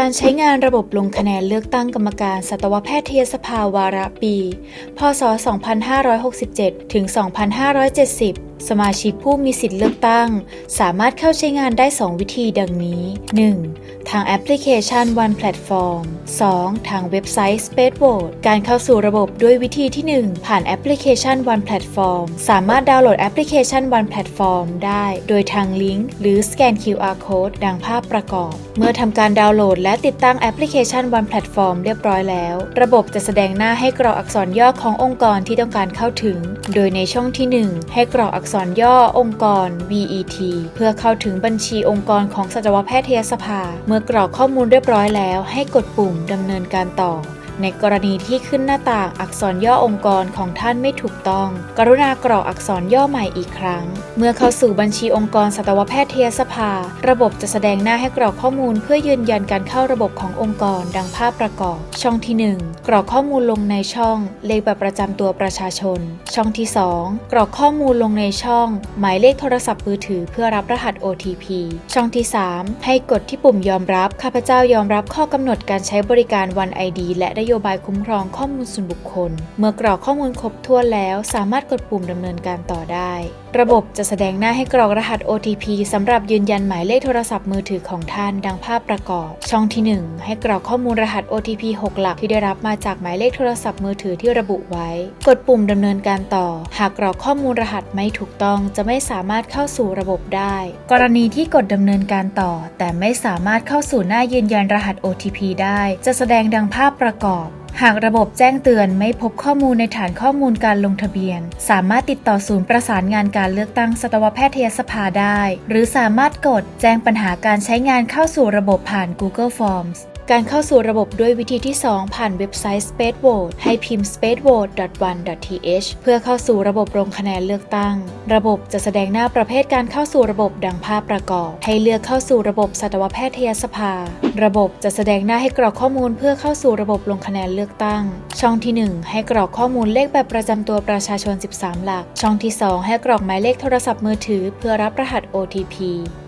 การใช้งานระบบลงคะแนนเลือกตั้งกรรมการสัตวแพทยสภาวาระปี พศ 2567 ถึง 2570สมาชิกผู้มีสิทธิ์เลือกตั้ง สามารถเข้าใช้งานได้ 2 วิธีดังนี้ 1. ทางแอปพลิเคชัน One Platform 2. ทางเว็บไซต์ Space Vote การเข้าสู่ระบบด้วยวิธีที่ 1 ผ่านแอปพลิเคชัน One Platform สามารถดาวน์โหลดแอปพลิเคชัน One Platform ได้ โดยทางลิงก์หรือสแกน QR Code ดังภาพประกอบ เมื่อทำการดาวน์โหลด และติดตั้งแอปพลิเคชัน One Platform เรียบร้อยแล้ว ระบบจะแสดงหน้าให้กรอกอักษรย่อขององค์กรที่ต้องการเข้าถึง โดยในช่องที่ 1 ให้กรอกอักษรย่อองค์กร VET เพื่อเข้าถึงบัญชีองค์กรของสัตวแพทยสภา เมื่อกรอกข้อมูลเรียบร้อยแล้ว ให้กดปุ่มดำเนินการต่อ ในกรณีที่ขึ้นหน้าต่างอักษรย่อองค์กรของท่านไม่ถูกต้อง กรุณากรอกอักษรย่อใหม่อีกครั้ง เมื่อเข้าสู่บัญชีองค์กรสัตวแพทยสภา ระบบจะแสดงหน้าให้กรอกข้อมูลเพื่อยืนยันการเข้าระบบขององค์กรดังภาพประกอบ ช่องที่ 1 กรอกข้อมูลลงในช่องเลขบัตรประจำตัวประชาชน ช่องที่ 2 กรอกข้อมูลลงในช่อง หมายเลขโทรศัพท์มือถือ เพื่อรับรหัส OTP ช่องที่ 3 ให้กดที่ปุ่มยอมรับข้าพเจ้ายอมรับข้อกำหนดการใช้บริการ One ID และนโยบายคุ้มครองข้อมูลส่วนบุคคล เมื่อกรอกข้อมูลครบถ้วนแล้ว สามารถกดปุ่มดำเนินการต่อได้ ระบบจะแสดงหน้าให้กรอกรหัส OTP สำหรับยืนยันหมายเลขโทรศัพท์มือถือของท่านดังภาพประกอบ ช่องที่ 1 ให้กรอกข้อมูลรหัส OTP 6 หลักที่ได้รับมาจากหมายเลขโทรศัพท์มือถือที่ระบุไว้ กดปุ่มดำเนินการต่อ หากกรอกข้อมูลรหัสไม่ถูกต้องจะไม่สามารถเข้าสู่ระบบได้ กรณีที่กดดำเนินการต่อ แต่ไม่สามารถเข้าสู่หน้ายืนยันรหัส OTP ได้ จะแสดงดังภาพประกอบ หากระบบแจ้งเตือนไม่พบข้อมูลในฐานข้อมูลการลงทะเบียน สามารถติดต่อศูนย์ประสานงานการเลือกตั้งสัตวแพทยสภาได้ หรือสามารถกดแจ้งปัญหาการใช้งานเข้าสู่ระบบผ่าน Google Forms การเข้าสู่ระบบด้วยวิธีที่ 2 ผ่านเว็บไซต์ Space Vote ให้พิมพ์ spacevote.one.th เพื่อเข้าสู่ระบบลงคะแนนเลือกตั้ง ระบบจะแสดงหน้าประเภทการเข้าสู่ระบบดังภาพประกอบ ให้เลือกเข้าสู่ระบบสัตวแพทยสภา ระบบจะแสดงหน้าให้กรอกข้อมูลเพื่อเข้าสู่ระบบลงคะแนนเลือกตั้ง ช่องที่ 1 ให้กรอกข้อมูลเลขแบบประจำตัวประชาชน 13 หลัก ช่องที่ 2 ให้กรอกหมายเลขโทรศัพท์มือถือ เพื่อรับรหัส OTP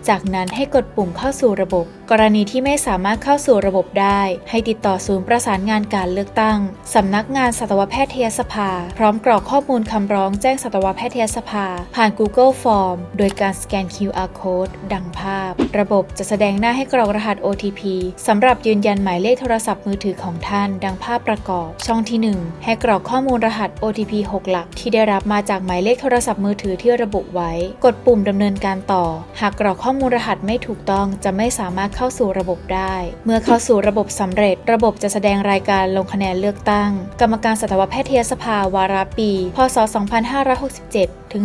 จากนั้นให้กดปุ่มเข้าสู่ระบบ กรณีที่ไม่สามารถเข้าสู่ระบบได้ ให้ติดต่อศูนย์ประสานงานการเลือกตั้ง สำนักงานสัตวแพทยสภา พร้อมกรอกข้อมูลคำร้องแจ้งสัตวแพทยสภา ผ่าน Google Form โดยการสแกน QR Code ดังภาพ ระบบจะแสดงหน้าให้กรอกรหัส OTP สำหรับยืนยันหมายเลขโทรศัพท์มือถือของท่าน ดังภาพประกอบ ช่องที่ 1 ให้กรอกข้อมูลรหัส OTP 6 หลัก ที่ได้รับมาจากหมายเลขโทรศัพท์มือถือที่ระบุไว้ กดปุ่มดำเนินการต่อ หากกรอกข้อมูลรหัสไม่ถูกต้องจะไม่สามารถเข้าสู่ระบบได้ เมื่อเข้าสู่ระบบสำเร็จ ระบบจะแสดงรายการลงคะแนนเลือกตั้ง กรรมการสัตวแพทยสภาวาระปี พศ 2567 ถึง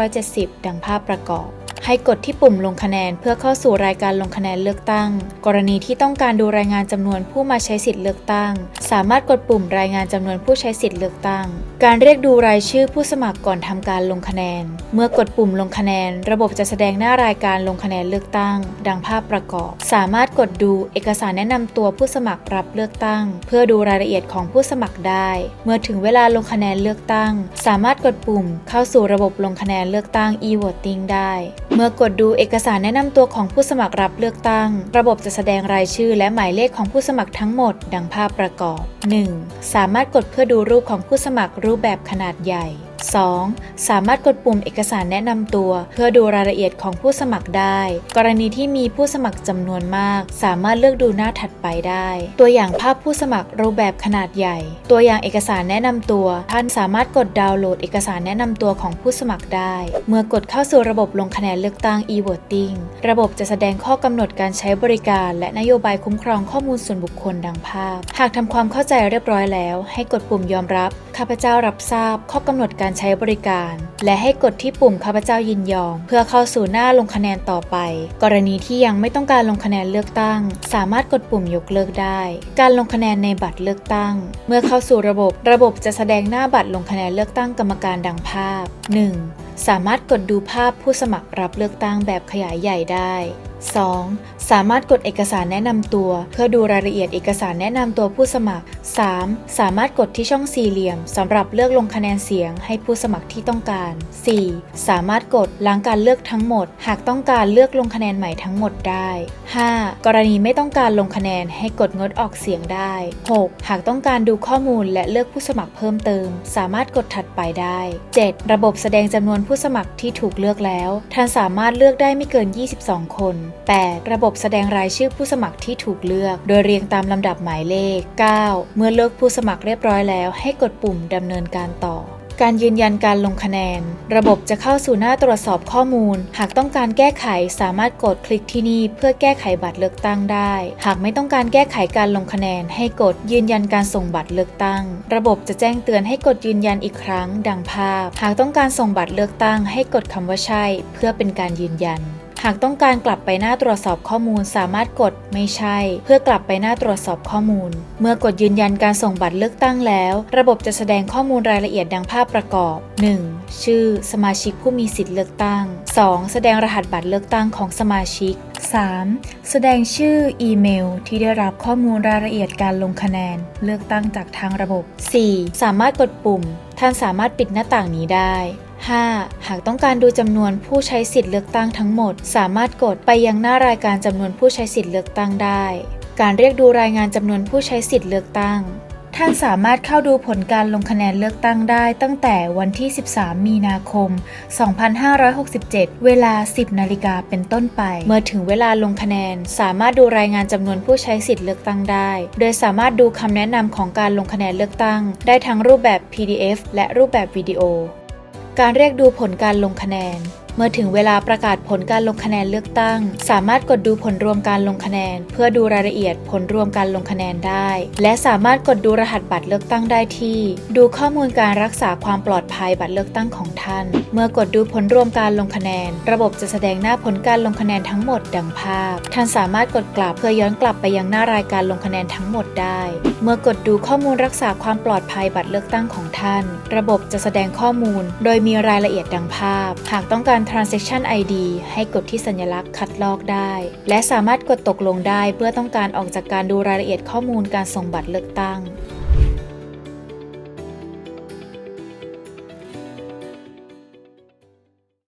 2570 ดังภาพประกอบ ให้กดที่ปุ่มลงคะแนนเพื่อเข้าสู่รายการลงคะแนนเลือกตั้ง กรณีที่ต้องการดูรายงานจำนวนผู้มาใช้สิทธิ์เลือกตั้ง สามารถกดปุ่มรายงานจำนวนผู้ใช้สิทธิ์เลือกตั้ง การเรียกดูรายชื่อผู้สมัครก่อนทำการลงคะแนน เมื่อกดปุ่มลงคะแนน ระบบจะแสดงหน้ารายการลงคะแนนเลือกตั้ง ดังภาพประกอบ สามารถกดดูเอกสารแนะนำตัวผู้สมัครรับเลือกตั้ง เพื่อดูรายละเอียดของผู้สมัครได้ เมื่อถึงเวลาลงคะแนนเลือกตั้ง สามารถกดปุ่ม เข้าสู่ระบบลงคะแนนเลือกตั้ง e-voting ได้มื่อกดดูเอกสารแนะนำตัวของผู้สมัครรับเลือกตั้ง ระบบจะแสดงรายชื่อและหมายเลขของผู้สมัครทั้งหมด ดังภาพประกอบ 1. สามารถกดเพื่อดูรูปของผู้สมัครรูปแบบขนาดใหญ่ 2. สามารถกดปุ่มเอกสารแนะนำตัว เพื่อดูรายละเอียดของผู้สมัครได้ กรณีที่มีผู้สมัครจำนวนมาก สามารถเลือกดูหน้าถัดไปได้ ตัวอย่างภาพผู้สมัครรูปแบบขนาดใหญ่ ตัวอย่างเอกสารแนะนำตัว ท่านสามารถกดดาวน์โหลดเอกสารแนะนำตัวของผู้สมัครได้ เมื่อกดเข้าสู่ระบบลงคะแนนเลือกตั้ง e-voting ระบบจะแสดงข้อกำหนดการใช้บริการ และนโยบายคุ้มครองข้อมูลส่วนบุคคลดังภาพ หากทำความเข้าใจเรียบร้อยแล้ว ให้กดปุ่มยอมรับ ข้าพเจ้ารับทราบข้อกำหนดการใช้บริการ และให้กดที่ปุ่มข้าพเจ้ายินยอม เพื่อเข้าสู่หน้าลงคะแนนต่อไป กรณีที่ยังไม่ต้องการลงคะแนนเลือกตั้ง สามารถกดปุ่มยกเลิกได้ การลงคะแนนในบัตรเลือกตั้ง เมื่อเข้าสู่ระบบ ระบบจะแสดงหน้าบัตรลงคะแนนเลือกตั้งกรรมการดังภาพ 1. สามารถกดดูภาพผู้สมัครรับเลือกตั้งแบบขยายใหญ่ได้ 2. สามารถกดเอกสารแนะนำตัว เพื่อดูรายละเอียดเอกสารแนะนำตัวผู้สมัคร 3. สามารถกดที่ช่องสี่เหลี่ยมสำหรับเลือกลงคะแนนเสียงให้ผู้สมัครที่ต้องการ 4. สามารถกดล้างการเลือกทั้งหมด หากต้องการเลือกลงคะแนนใหม่ทั้งหมดได้ 5. กรณีไม่ต้องการลงคะแนนให้กดงดออกเสียงได้ 6. หากต้องการดูข้อมูลและเลือกผู้สมัครเพิ่มเติม สามารถกดถัดไปได้ 7. ระบบแสดงจำนวนผู้สมัครที่ถูกเลือกแล้วท่านสามารถเลือกได้ไม่เกิน 22 คน 8. ระบบแสดงรายชื่อผู้สมัครที่ถูกเลือก โดยเรียงตามลำดับหมายเลข 9. เมื่อเลือกผู้สมัครเรียบร้อยแล้ว ให้กดปุ่มดำเนินการต่อการยืนยันการลงคะแนน ระบบจะเข้าสู่หน้าตรวจสอบข้อมูล หากต้องการแก้ไขสามารถกดคลิกที่นี่เพื่อแก้ไขบัตรเลือกตั้งได้ หากไม่ต้องการแก้ไขการลงคะแนน ให้กดยืนยันการส่งบัตรเลือกตั้ง ระบบจะแจ้งเตือนให้กดยืนยันอีกครั้ง ดังภาพ หากต้องการส่งบัตรเลือกตั้ง ให้กดคำว่าใช่ เพื่อเป็นการยืนยัน หากต้องการกลับไปหน้าตรวจสอบข้อมูล สามารถกดไม่ใช่ เพื่อกลับไปหน้าตรวจสอบข้อมูล เมื่อกดยืนยันการส่งบัตรเลือกตั้งแล้ว ระบบจะแสดงข้อมูลรายละเอียดดังภาพประกอบ 1. ชื่อ สมาชิกผู้มีสิทธิ์เลือกตั้ง 2. แสดงรหัสบัตรเลือกตั้งของสมาชิก 3. แสดงชื่ออีเมล ที่ได้รับข้อมูลรายละเอียดการลงคะแนน เลือกตั้งจากทางระบบ 4. สามารถกดปุ่ม ท่านสามารถปิดหน้าต่างนี้ได้ 5. หากต้องการดูจำนวนผู้ใช้สิทธิ์เลือกตั้งทั้งหมด สามารถกดไปยังหน้ารายการจำนวนผู้ใช้สิทธิ์เลือกตั้งได้ การเรียกดูรายงานจำนวนผู้ใช้สิทธิ์เลือกตั้ง ท่านสามารถเข้าดูผลการลงคะแนนเลือกตั้งได้ ตั้งแต่วันที่ 13 มีนาคม 2567 เวลา 10 นาฬิกาเป็นต้นไป เมื่อถึงเวลาลงคะแนน สามารถดูรายงานจำนวนผู้ใช้สิทธิ์เลือกตั้งได้ โดยสามารถดูคำแนะนำของการลงคะแนนเลือกตั้ง ได้ทั้งรูปแบบ PDF และรูปแบบวิดีโอ การเรียกดูผลการลงคะแนน เมื่อถึงเวลาประกาศผลการลงคะแนนเลือกตั้ง สามารถกดดูผลรวมการลงคะแนน เพื่อดูรายละเอียดผลรวมการลงคะแนนได้ และสามารถกดดูรหัสบัตรเลือกตั้งได้ที่ ดูข้อมูลการรักษาความปลอดภัยบัตรเลือกตั้งของท่าน เมื่อกดดูผลรวมการลงคะแนน ระบบจะแสดงหน้าผลการลงคะแนนทั้งหมดดังภาพ ท่านสามารถกดกลับเพื่อย้อนกลับไปยังหน้ารายการลงคะแนนทั้งหมดได้ เมื่อกดดูข้อมูลรักษาความปลอดภัยบัตรเลือกตั้งของท่าน ระบบจะแสดงข้อมูล โดยมีรายละเอียดดังภาพ หากต้องการ transaction ID ให้กดที่สัญลักษณ์คัดลอกได้ และสามารถกดตกลงได้เพื่อต้องการออกจากการดูรายละเอียดข้อมูลการส่งบัตรเลือกตั้ง